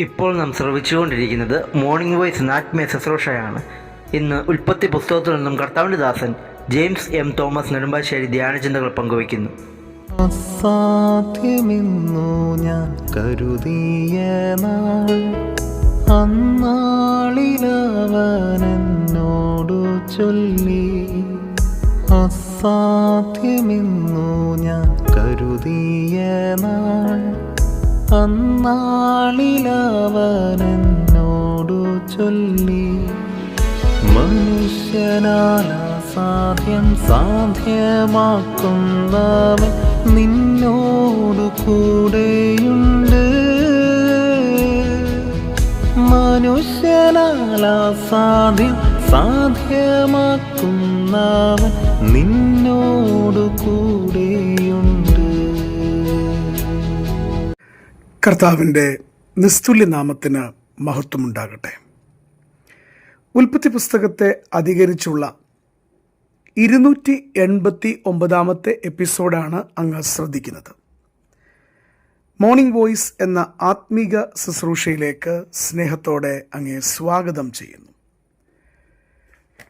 ഇപ്പോൾ നാം ശ്രവിച്ചുകൊണ്ടിരിക്കുന്നത് morning voice നാത്മീയ ശുശ്രൂഷയാണ് ഇന്ന് ഉൽപ്പത്തി പുസ്തകത്തിൽ നിന്നും കർത്താവിന്റെ ദാസൻ ജെയിംസ് എം തോമസ് നെടുമ്പാശ്ശേരി ധ്യാനചിന്തകൾ പങ്കുവയ്ക്കുന്നു. അസാധ്യമെന്നു ഞാൻ കരുതിയ നാൾ ചൊല്ലി. അസാധ്യമെന്നു ഞാൻ കരുതിയ നാൾ അന്നാളിലവനെന്നോടു ചൊല്ലി. മനുഷ്യനാലാ സാധ്യം സാധ്യമാക്കുന്നവൻ നിന്നോടു കൂടെയുണ്ട്. മനുഷ്യനാലാ സാധ്യം സാധ്യമാക്കുന്നവൻ നിന്നോടു കൂടെയുണ്ട് കർത്താവിന്റെ നിസ്തുല്യനാമത്തിന് മഹത്വമുണ്ടാകട്ടെ. ഉൽപ്പത്തി പുസ്തകത്തെ അധികരിച്ചുള്ള ഇരുന്നൂറ്റി എൺപത്തി ഒമ്പതാമത്തെ എപ്പിസോഡാണ് അങ്ങ് ശ്രദ്ധിക്കുന്നത്. മോർണിംഗ് വോയിസ് എന്ന ആത്മീക ശുശ്രൂഷയിലേക്ക് സ്നേഹത്തോടെ അങ്ങേ സ്വാഗതം ചെയ്യുന്നു.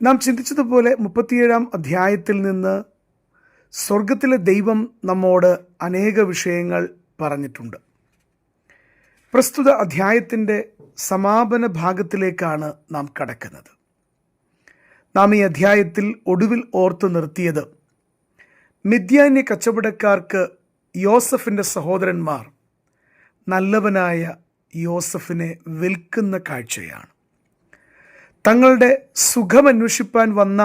നാം ചിന്തിച്ചതുപോലെ മുപ്പത്തിയേഴാം അധ്യായത്തിൽ നിന്ന് സ്വർഗത്തിലെ ദൈവം നമ്മോട് അനേക വിഷയങ്ങൾ പറഞ്ഞിട്ടുണ്ട്. പ്രസ്തുത അധ്യായത്തിന്റെ സമാപന ഭാഗത്തിലേക്കാണ് നാം കടക്കുന്നത്. നാം ഈ അധ്യായത്തിൽ ഒടുവിൽ ഓർത്തു നിർത്തിയത് മിഥ്യാന്യ കച്ചവടക്കാർക്ക് യോസഫിന്റെ സഹോദരന്മാർ നല്ലവനായ യോസഫിനെ വിൽക്കുന്ന കാഴ്ചയാണ്. തങ്ങളുടെ സുഖമന്വേഷിപ്പാൻ വന്ന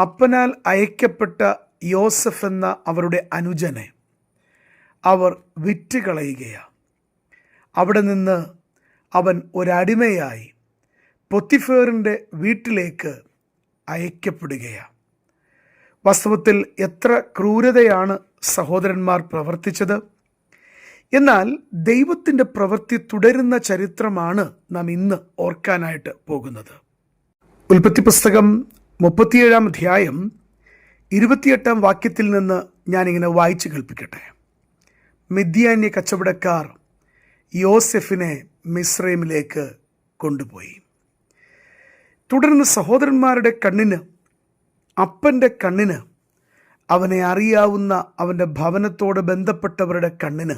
അപ്പനാൽ അയക്കപ്പെട്ട യോസഫ് എന്ന അവരുടെ അനുജനെ അവർ വിറ്റുകളയുകയാണ്. അവിടെ നിന്ന് അവൻ ഒരടിമയായി പൊത്തിഫേറിന്റെ വീട്ടിലേക്ക് അയക്കപ്പെടുകയാണ് വാസ്തവത്തിൽ എത്ര ക്രൂരതയാണ് സഹോദരന്മാർ പ്രവർത്തിച്ചത്. എന്നാൽ ദൈവത്തിന്റെ പ്രവൃത്തി തുടരുന്ന ചരിത്രമാണ് നാം ഇന്ന് ഓർക്കാനായിട്ട് പോകുന്നത്. ഉൽപ്പത്തി പുസ്തകം മുപ്പത്തിയേഴാം അധ്യായം ഇരുപത്തിയെട്ടാം വാക്യത്തിൽ നിന്ന് ഞാനിങ്ങനെ വായിച്ചു കേൾപ്പിക്കട്ടെ. മിഥ്യാന്യ കച്ചവടക്കാർ യോസെഫിനെ മിസ്രൈമിലേക്ക് കൊണ്ടുപോയി. തുടർന്ന് സഹോദരന്മാരുടെ കണ്ണിന് അപ്പന്റെ കണ്ണിന് അവനെ അറിയാവുന്ന അവന്റെ ഭവനത്തോട് ബന്ധപ്പെട്ടവരുടെ കണ്ണിന്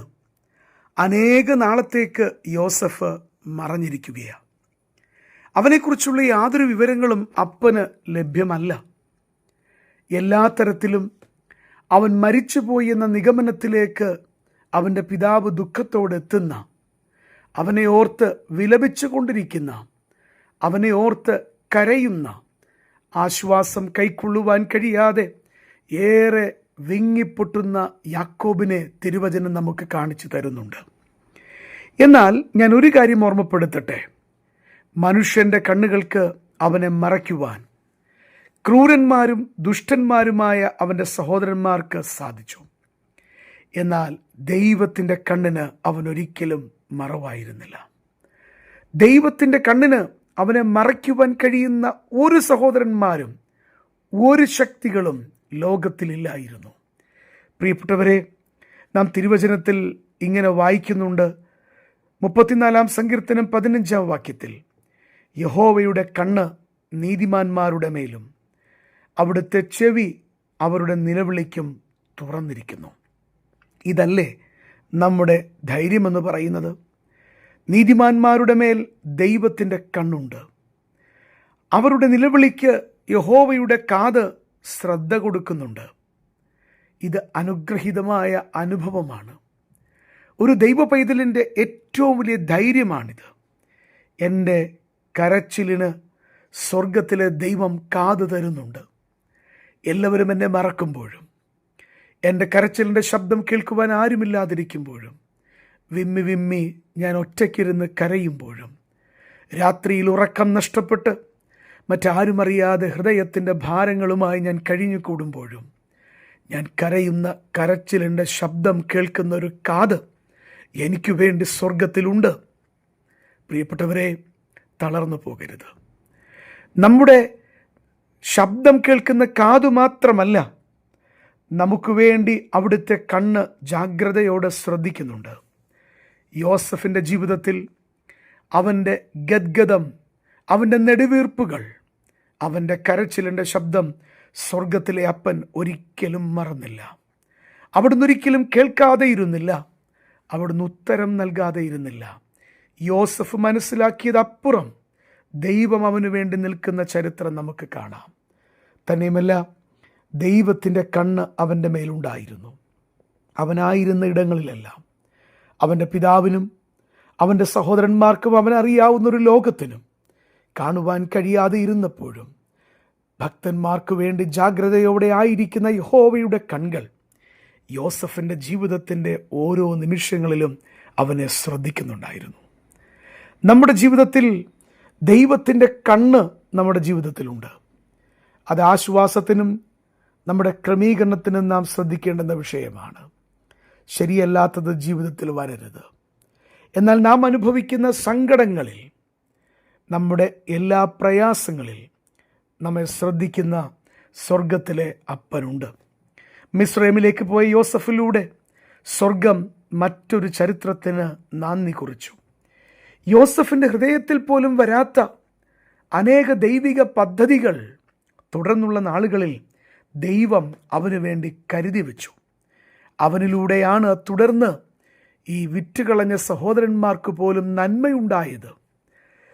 അനേക നാളത്തേക്ക് യോസഫ് മറഞ്ഞിരിക്കുകയാണ് അവനെക്കുറിച്ചുള്ള യാതൊരു വിവരങ്ങളും അപ്പന് ലഭ്യമല്ല. എല്ലാ തരത്തിലും അവൻ മരിച്ചുപോയി എന്ന നിഗമനത്തിലേക്ക് അവന്റെ പിതാവ് ദുഃഖത്തോടെ എത്തുന്ന അവനെ ഓർത്ത് വിലപിച്ചു കൊണ്ടിരിക്കുന്ന അവനെ ഓർത്ത് കരയുന്ന ആശ്വാസം കൈക്കൊള്ളുവാൻ കഴിയാതെ ഏറെ വിങ്ങിപ്പൊട്ടുന്ന യാക്കോബിനെ തിരുവചനം നമുക്ക് കാണിച്ചു തരുന്നുണ്ട്. എന്നാൽ ഞാൻ ഒരു കാര്യം ഓർമ്മപ്പെടുത്തട്ടെ. മനുഷ്യന്റെ കണ്ണുകൾക്ക് അവനെ മറയ്ക്കുവാൻ ക്രൂരന്മാരും ദുഷ്ടന്മാരുമായ അവന്റെ സഹോദരന്മാർക്ക് സാധിച്ചു. എന്നാൽ ദൈവത്തിന്റെ കണ്ണിന് അവൻ ഒരിക്കലും മറവായിരുന്നില്ല. ദൈവത്തിന്റെ കണ്ണിന് അവനെ മറയ്ക്കുവാൻ കഴിയുന്ന ഒരു സഹോദരന്മാരും ഒരു ശക്തികളും ലോകത്തിലില്ലായിരുന്നു. പ്രിയപ്പെട്ടവരെ നാം തിരുവചനത്തിൽ ഇങ്ങനെ വായിക്കുന്നുണ്ട്. മുപ്പത്തിനാലാം സങ്കീർത്തനം പതിനഞ്ചാം വാക്യത്തിൽ യഹോവയുടെ കണ്ണ് നീതിമാന്മാരുടെ മേലും അവിടുത്തെ ചെവി അവരുടെ നിലവിളിക്കും തുറന്നിരിക്കുന്നു. ഇതല്ലേ നമ്മുടെ ധൈര്യമെന്ന് പറയുന്നത്? നീതിമാന്മാരുടെ മേൽ ദൈവത്തിന്റെ കണ്ണുണ്ട്. അവരുടെ നിലവിളിക്ക് യഹോവയുടെ കാത് ശ്രദ്ധ കൊടുക്കുന്നുണ്ട്. ഇത് അനുഗ്രഹീതമായ അനുഭവമാണ്. ഒരു ദൈവ പൈതലിന്റെ ഏറ്റവും വലിയ ധൈര്യമാണിത്. എന്റെ കരച്ചിലിന് സ്വർഗത്തിലെ ദൈവം കാത് തരുന്നുണ്ട്. എല്ലാവരും എന്നെ മറക്കുമ്പോഴും എന്റെ കരച്ചിലിന്റെ ശബ്ദം കേൾക്കുവാൻ ആരുമില്ലാതിരിക്കുമ്പോഴും വിമ്മി വിമ്മി ഞാൻ ഒറ്റയ്ക്കിരുന്ന് കരയുമ്പോഴും രാത്രിയിൽ ഉറക്കം നഷ്ടപ്പെട്ട് മറ്റാരുമറിയാതെ ഹൃദയത്തിന്റെ ഭാരങ്ങളുമായി ഞാൻ കഴിഞ്ഞു കൂടുമ്പോഴും ഞാൻ കരയുന്ന കരച്ചിലിന്റെ ശബ്ദം കേൾക്കുന്ന ഒരു കാത് എനിക്ക് വേണ്ടി സ്വർഗത്തിലുണ്ട് പ്രിയപ്പെട്ടവരെ തളർന്നു പോകരുത്. നമ്മുടെ ശബ്ദം കേൾക്കുന്ന കാതു മാത്രമല്ല നമുക്ക് വേണ്ടി അവിടുത്തെ കണ്ണ് ജാഗ്രതയോടെ ശ്രദ്ധിക്കുന്നുണ്ട്. യോസഫിന്റെ ജീവിതത്തിൽ അവന്റെ ഗദ്ഗതം അവന്റെ നെടുവീർപ്പുകൾ അവന്റെ കരച്ചിലിന്റെ ശബ്ദം സ്വർഗത്തിലെ അപ്പൻ ഒരിക്കലും മറന്നില്ല. അവിടുന്ന് ഒരിക്കലും കേൾക്കാതെ ഇരുന്നില്ല. അവിടുന്ന് ഉത്തരം നൽകാതെ ഇരുന്നില്ല. യോസഫ് മനസ്സിലാക്കിയതപ്പുറം ദൈവം അവന് വേണ്ടി നിൽക്കുന്ന ചരിത്രം നമുക്ക് കാണാം. തന്നെയുമല്ല ദൈവത്തിന്റെ കണ്ണ് അവന്റെ മേലുണ്ടായിരുന്നു. അവനായിരുന്ന ഇടങ്ങളിലെല്ലാം അവന്റെ പിതാവിനും അവന്റെ സഹോദരന്മാർക്കും അവനറിയാവുന്നൊരു ലോകത്തിനും കാണുവാൻ കഴിയാതെ ഇരുന്നപ്പോഴും ഭക്തന്മാർക്ക് വേണ്ടി ജാഗ്രതയോടെ ആയിരിക്കുന്ന യഹോവയുടെ കൺകൾ യോസഫിന്റെ ജീവിതത്തിന്റെ ഓരോ നിമിഷങ്ങളിലും അവനെ ശ്രദ്ധിക്കുന്നുണ്ടായിരുന്നു. നമ്മുടെ ജീവിതത്തിൽ ദൈവത്തിന്റെ കണ്ണ് നമ്മുടെ ജീവിതത്തിലുണ്ട്. അത് ആശ്വാസത്തിനും നമ്മുടെ ക്രമീകരണത്തിന് നാം ശ്രദ്ധിക്കേണ്ടുന്ന വിഷയമാണ്. ശരിയല്ലാത്തത് ജീവിതത്തിൽ വരരുത്. എന്നാൽ നാം അനുഭവിക്കുന്ന സങ്കടങ്ങളിൽ നമ്മുടെ എല്ലാ പ്രയാസങ്ങളിൽ നമ്മെ ശ്രദ്ധിക്കുന്ന സ്വർഗത്തിലെ അപ്പനുണ്ട്. മിസ്രൈമിലേക്ക് പോയ യോസഫിലൂടെ സ്വർഗം മറ്റൊരു ചരിത്രത്തിന് നന്ദി കുറിച്ചു. യോസഫിന്റെ ഹൃദയത്തിൽ പോലും വരാത്ത അനേക ദൈവിക പദ്ധതികൾ തുടർന്നുള്ള നാളുകളിൽ ദൈവം അവന് വേണ്ടി കരുതി വെച്ചു. അവനിലൂടെയാണ് തുടർന്ന് ഈ വിറ്റുകളഞ്ഞ സഹോദരന്മാർക്ക് പോലും നന്മയുണ്ടായത്.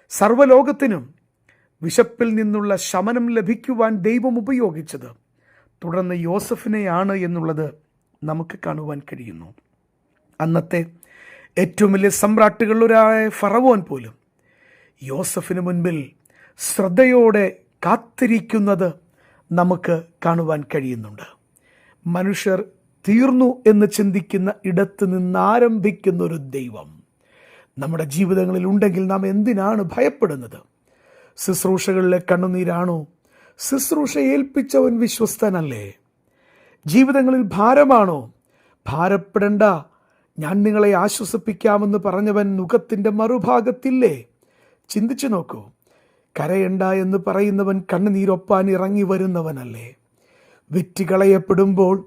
സർവലോകത്തിനും വിശപ്പിൽ നിന്നുള്ള ശമനം ലഭിക്കുവാൻ ദൈവം ഉപയോഗിച്ചത് തുടർന്ന് യോസഫിനെയാണ് എന്നുള്ളത് നമുക്ക് കാണുവാൻ കഴിയുന്നു. അന്നത്തെ ഏറ്റവും വലിയ സമ്രാട്ടുകളിലൊരായ ഫറവോൻ പോലും യോസഫിന് മുൻപിൽ ശ്രദ്ധയോടെ കാത്തിരിക്കുന്നത് നമുക്ക് കാണുവാൻ കഴിയുന്നുണ്ട്. മനുഷ്യർ തീർന്നു എന്ന് ചിന്തിക്കുന്ന ഇടത്ത് നിന്നാരംഭിക്കുന്ന ഒരു ദൈവം. നമ്മുടെ ജീവിതങ്ങളിൽ ഉണ്ടെങ്കിൽ നാം എന്തിനാണ് ഭയപ്പെടുന്നത്? ശുശ്രൂഷകളിലെ കണ്ണുനീരാണോ? ശുശ്രൂഷ ഏൽപ്പിച്ചവൻ വിശ്വസ്തനല്ലേ? ജീവിതങ്ങളിൽ ഭാരമാണോ? ഭാരപ്പെടേണ്ട. ഞാൻ നിങ്ങളെ ആശ്വസിപ്പിക്കാമെന്ന് പറഞ്ഞവൻ മുഖത്തിന്റെ മറുഭാഗത്തില്ലേ? ചിന്തിച്ചു നോക്കൂ. കരയണ്ട എന്ന് പറയുന്നവൻ കണ്ണുനീരൊപ്പാൻ ഇറങ്ങി വരുന്നവനല്ലേ? വിറ്റുകളയപ്പെടുമ്പോൾ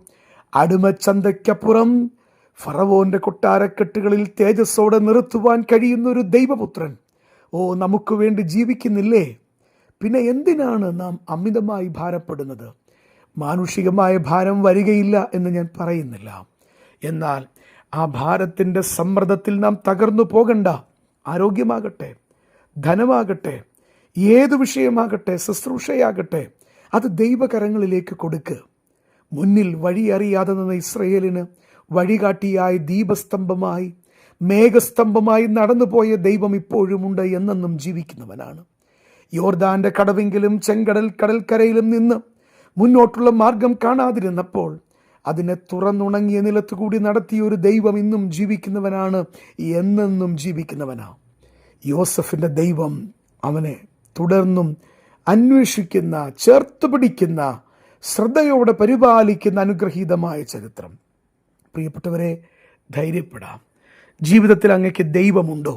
അടിമച്ചന്തയ്ക്കപ്പുറം ഫറവോന്റെ കൊട്ടാരക്കെട്ടുകളിൽ തേജസ്സോടെ നിർത്തുവാൻ കഴിയുന്ന ഒരു ദൈവപുത്രൻ. ഓ നമുക്ക് വേണ്ടി ജീവിക്കുന്നില്ലേ? പിന്നെ എന്തിനാണ് നാം അമിതമായി ഭാരപ്പെടുന്നത്? മാനുഷികമായ ഭാരം വരികയില്ല എന്ന് ഞാൻ പറയുന്നില്ല. എന്നാൽ ആ ഭാരത്തിന്റെ സമ്മർദ്ദത്തിൽ നാം തകർന്നു പോകണ്ട. ആരോഗ്യമാകട്ടെ ധനമാകട്ടെ ഏതു വിഷയമാകട്ടെ ശുശ്രൂഷയാകട്ടെ അത് ദൈവകരങ്ങളിലേക്ക് കൊടുക്ക്. മുന്നിൽ വഴി അറിയാതെ നിന്ന ഇസ്രയേലിന് വഴികാട്ടിയായി ദീപസ്തംഭമായി മേഘസ്തംഭമായി നടന്നുപോയ ദൈവം ഇപ്പോഴുമുണ്ട് എന്നെന്നും ജീവിക്കുന്നവനാണ്. യോർദാന്റെ കടവെങ്കിലും ചെങ്കടൽ കടൽക്കരയിലും നിന്ന് മുന്നോട്ടുള്ള മാർഗം കാണാതിരുന്നപ്പോൾ അതിനെ തുറന്നുണങ്ങിയ നിലത്തുകൂടി നടത്തിയ ഒരു ദൈവം ഇന്നും ജീവിക്കുന്നവനാണ് എന്നെന്നും ജീവിക്കുന്നവനാണ് യോസഫിന്റെ ദൈവം അവനെ തുടർന്നും അന്വേഷിക്കുന്ന ചേർത്ത് പിടിക്കുന്ന ശ്രദ്ധയോടെ പരിപാലിക്കുന്ന അനുഗ്രഹീതമായ ചരിത്രം. പ്രിയപ്പെട്ടവരെ ധൈര്യപ്പെടാം. ജീവിതത്തിൽ അങ്ങക്ക് ദൈവമുണ്ടോ?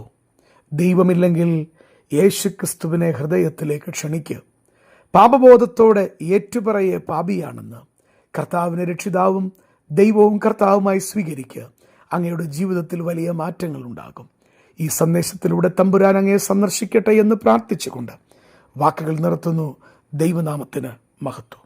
ദൈവമില്ലെങ്കിൽ യേശു ക്രിസ്തുവിനെ ഹൃദയത്തിലേക്ക് ക്ഷണിക്കുക പാപബോധത്തോടെ ഏറ്റുപറയെ പാപിയാണെന്ന് കർത്താവിനെ രക്ഷിതാവും ദൈവവും കർത്താവുമായി സ്വീകരിക്കുക അങ്ങയുടെ ജീവിതത്തിൽ വലിയ മാറ്റങ്ങൾ ഉണ്ടാകും ഈ സന്ദേശത്തിലൂടെ തമ്പുരാൻ അങ്ങയെ സന്ദർശിക്കട്ടെ എന്ന് പ്രാർത്ഥിച്ചുകൊണ്ട് വാക്കുകൾ നിർത്തുന്നു. ദൈവനാമത്തിന് മഹത്വം.